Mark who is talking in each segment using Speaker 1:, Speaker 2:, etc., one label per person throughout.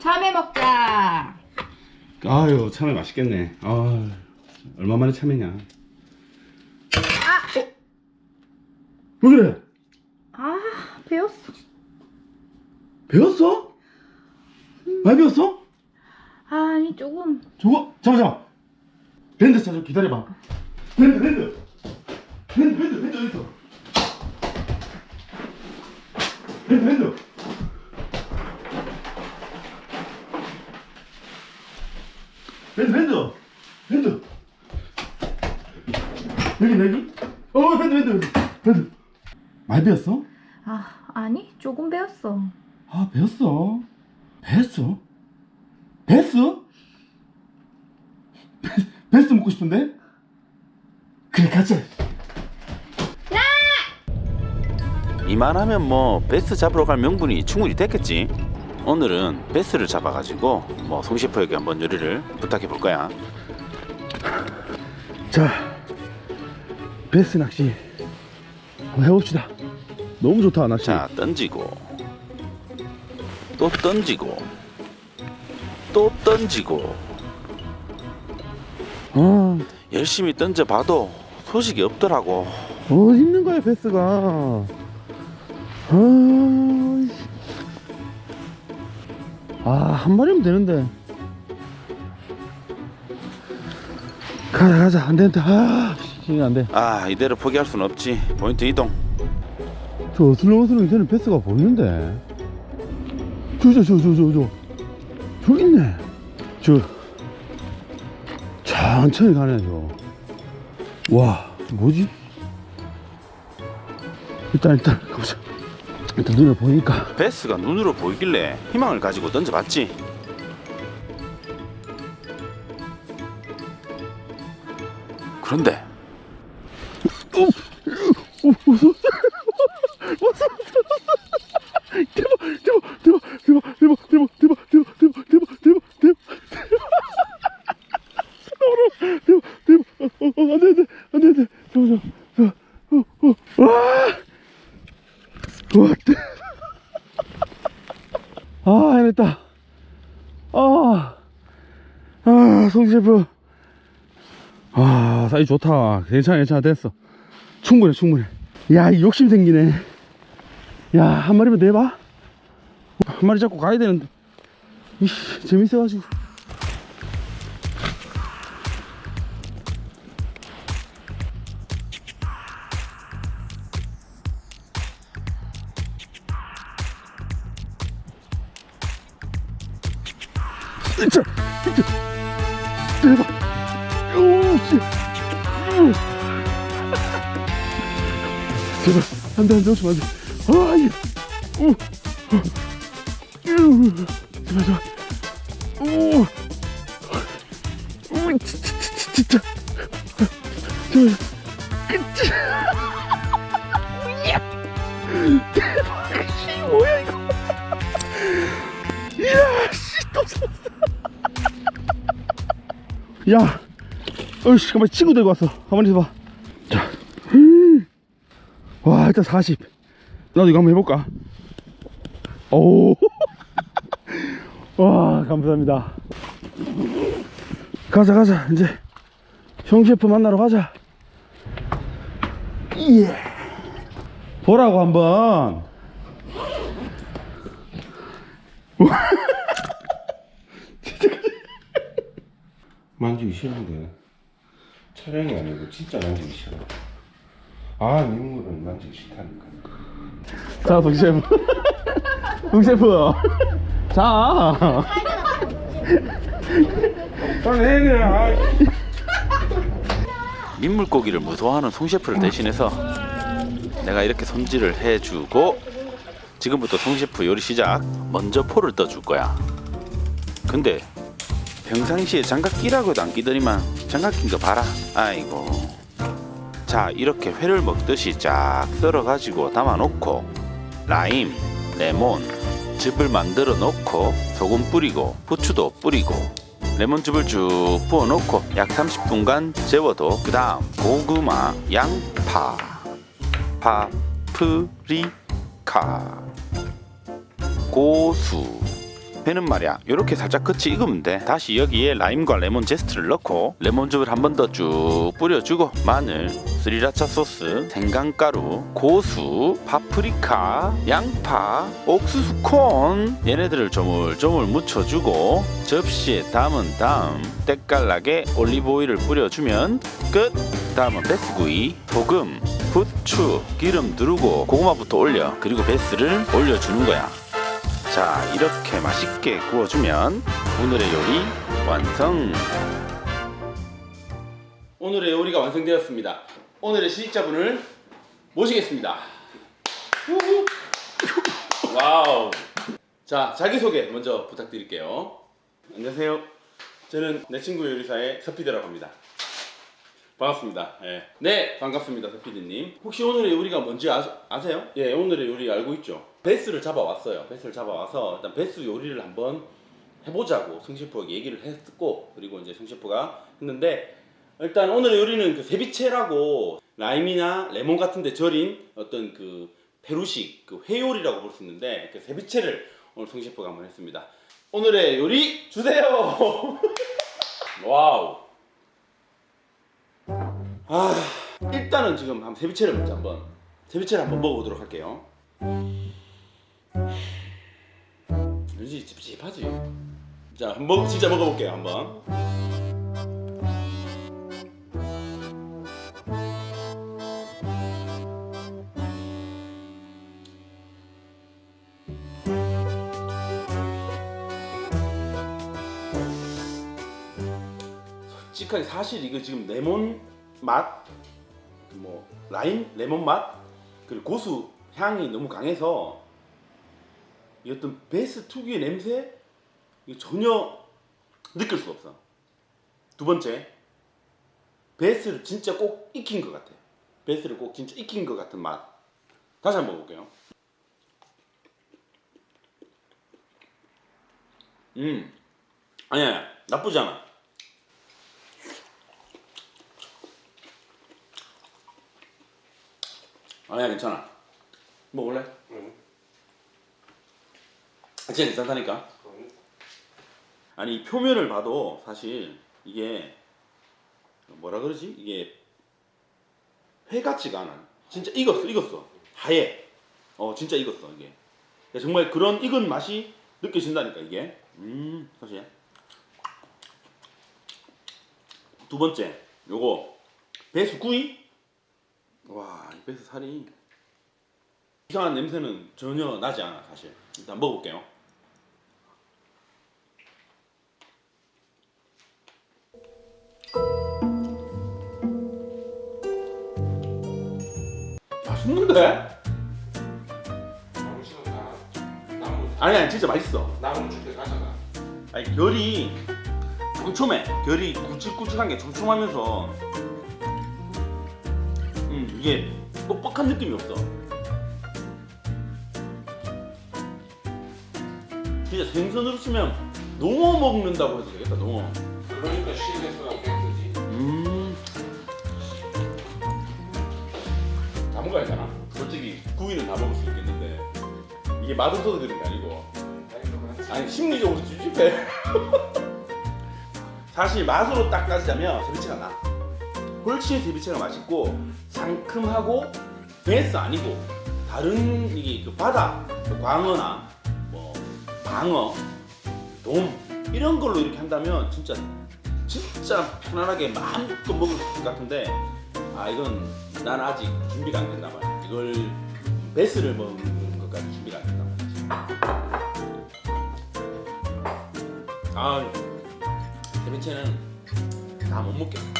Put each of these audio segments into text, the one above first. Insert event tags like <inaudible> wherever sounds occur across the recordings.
Speaker 1: 참외 먹자.
Speaker 2: 아유 참외 맛있겠네. 아 얼마만에 참외냐?
Speaker 1: 아,
Speaker 2: 왜 그래?
Speaker 1: 아, 배웠어.
Speaker 2: 배웠어? 많이 배웠어?
Speaker 1: 아니 조금.
Speaker 2: 저거 잠깐 잠깐. 밴드 찾아 기다려봐. 밴드 밴드. 밴드 밴드 밴드 어디 있어? 밴드 밴드. 밴드 밴드 밴드. 여기 여기. 어 밴드 밴드 밴드. 많이 배웠어?
Speaker 1: 아, 아니 조금 배웠어.
Speaker 2: 아 배웠어. 배웠어? 배웠어? <laughs> 베- 베스트 먹고 싶은데? 그래 가자.
Speaker 3: 이만하면 뭐 베스 잡으러 갈 명분이 충분히 됐겠지. 오늘은 베스를 잡아가지고 뭐 송셰프에게 한번 요리를 부탁해 볼 거야.
Speaker 2: 자, 베스 낚시 한번 해봅시다. 너무 좋다 낚시.
Speaker 3: 자 던지고 또 던지고 또 던지고
Speaker 2: 아,
Speaker 3: 열심히 던져봐도 소식이 없더라고.
Speaker 2: 어디 있는 거야 베스가? 아, 씨. 아, 한 마리면 되는데. 가자 가자. 안 되는데. 아, 이게 안 돼.
Speaker 3: 아 이대로 포기할 순 없지. 포인트 이동.
Speaker 2: 저 어슬렁어슬렁 되는 베스가 보이는데. 저저 저 저저 저. 있네. 저. 천천히 가네 저와 뭐지? 일단 일단 가보자 일단 눈에 보이니까.
Speaker 3: 베스가 눈으로 보이길래 희망을 가지고 던져봤지. 그런데.
Speaker 2: 대박 아, 송셰프. 아, 사이 좋다. 괜찮아, 괜찮아, 됐어. 충분해, 충분해. 야, 이 욕심 생기네. 야, 한 마리만 더 해봐. 한 마리 잡고 가야 되는데. 이씨, 재밌어가지고. 진짜, 진짜. 대박. 오, 씨. 우. 제발, 안 돼, 안 돼, 오시면. 아, 이게. 우. 우. 제발, 제발. 오. 오, 진- 진- 진- 진짜. 제발. 그 야, 어이씨, 가만 친구 들고 왔어. 가만히 있어봐. 자, 음. 와, 일단 40. 나도 이거 한번 해볼까? 오, <laughs> 와, 감사합니다. 가자, 가자. 이제 형 셰프 만나러 가자. 예. 보라고 한번.
Speaker 4: 만지기 싫은데. 촬영이 아니고 진짜 만지기 싫어. 아 민물은 만지기 싫다니까.
Speaker 2: 자, 동 셰프. 동 셰프. 자.
Speaker 4: 빨리 해결해 아,
Speaker 3: 민물고기를 무서워하는 송셰프를 대신해서 내가 이렇게 손질을 해주고 지금부터 송셰프 요리 시작. 먼저 포를 떠줄 거야. 근데 평상시에 장갑 끼라고도 안 끼더니만 장갑 낀 거 봐라. 아이고. 자 이렇게 회를 먹듯이 쫙 썰어 가지고 담아 놓고 라임 레몬 즙을 만들어 놓고 소금 뿌리고 후추도 뿌리고 레몬즙을 쭉 부어 놓고 약 30분간 재워도 그 다음 고구마, 양파, 파프리카, 고수,
Speaker 2: 회는 말이야. 이렇게 살짝 끝이 익으면 돼. 다시 여기에 라임과 레몬 제스트를 넣고 레몬즙을 한 번 더 쭉 뿌려주고 마늘 스리라차 소스 생강가루 고수 파프리카 양파 옥수수 콘. 얘네들을 조물조물 묻혀주고 접시에 담은 다음 때깔나게 올리브오일을 뿌려주면 끝. 다음은 베스구이 소금 후추 기름 두르고 고구마부터 올려. 그리고 베스를 올려주는 거야 자 이렇게 맛있게 구워주면 오늘의 요리 완성. 오늘의 요리가 완성되었습니다. 오늘의 시식자분을 모시겠습니다. 와우. 자 자기소개 먼저 부탁드릴게요. 안녕하세요. 저는 내 친구 요리사의 서피드라고 합니다 반갑습니다. 예. 네, 반갑습니다, 서피디님. 혹시 오늘의 요리가 뭔지 아, 아세요? 예, 오늘의 요리 알고 있죠? 베스를 잡아왔어요. 베스를 잡아와서 일단 베스 요리를 한번 해보자고 성셰프에게 얘기를 했고 그리고 이제 성셰프가 했는데 일단 오늘의 요리는 그 세비체라고 라임이나 레몬 같은데 절인 어떤 그 페루식 그 회요리라고 볼 수 있는데 그 세비체를 오늘 성셰프가 한번 했습니다. 오늘의 요리 주세요. <laughs> 와우. 아 일단은 지금 한번 세비체를 먼저 한번 세비체를 한번 먹어보도록 할게요. 왠지 찝찝하지. 자 한번 진짜 먹어볼게요 한번. 솔직하게 사실 이거 지금 레몬 맛, 뭐 라임, 레몬 맛, 그리고 고수 향이 너무 강해서 이 어떤 베이스 특유의 냄새 이거 전혀 느낄 수 없어. 두 번째, 베이스를 진짜 꼭 익힌 것 같아. 베이스를 꼭 진짜 익힌 것 같은 맛. 다시 한번 먹어볼게요. 음, 아니야, 나쁘지 않아. 아니야 괜찮아. 먹을래?
Speaker 4: 응.
Speaker 2: 진짜 괜찮다니까. 아니 이 표면을 봐도 사실 이게 뭐라 그러지? 이게 회 같지가 않아. 진짜 익었어 익었어. 하얘. 어 진짜 익었어 이게. 정말 그런 익은 맛이 느껴진다니까 이게. 음 사실 두 번째 요거. 배수 구이 와, 이 베스 살이 이상한 냄새는 전혀 나지 않아 사실. 일단 먹어볼게요. 맛있는데?
Speaker 4: 시간 다 나무
Speaker 2: 아니 아니 진짜 맛있어.
Speaker 4: 나무 줄때 가져가.
Speaker 2: 아니 결이 촘촘해. 결이 굵직굵직한 게 촘촘하면서 음 이게 뻑뻑한 느낌이 없어. 진짜 생선으로 치면 농어 먹는다고 해도 되겠다 농어.
Speaker 4: 그러니까 실내수가 깨끗이.
Speaker 2: 음. 다 먹어야 되나? 솔직히 구이는 다 먹을 수 있겠는데 이게 맛없어서 그런 게 아니고 아니 심리적으로 찝찝해 <laughs> 사실 맛으로 딱 따지자면 세비체가 나 훨씬 세비체가 맛있고 상큼하고 베스 아니고 다른 이게 그 바다 뭐 광어나 뭐 방어 돔 이런 걸로 이렇게 한다면 진짜 진짜 편안하게 마음껏 먹을 것 같은데 아 이건 난 아직 준비가 안 된다 말이야 이걸 베스를 먹는 것까지 준비가 안 된다 말이야 아 세빈체는 다 못 먹겠어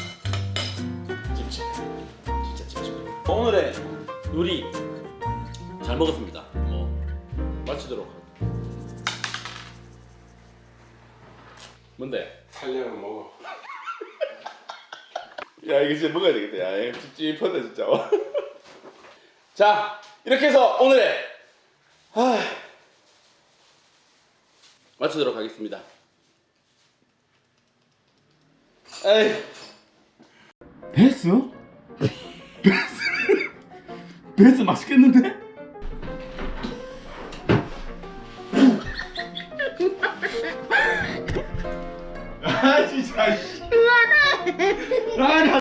Speaker 2: 오늘의 요리 잘 먹었습니다. 뭐 마치도록 뭔데?
Speaker 4: 살려면 먹어.
Speaker 2: 야 이거 진짜 먹어야 되겠다. 야 이거 찝찝하다 진짜. <laughs> 자 이렇게 해서 오늘의 하... 마치도록 하겠습니다. 에이 베스? 베스? 베스 맛있겠는데? 아 진짜 아니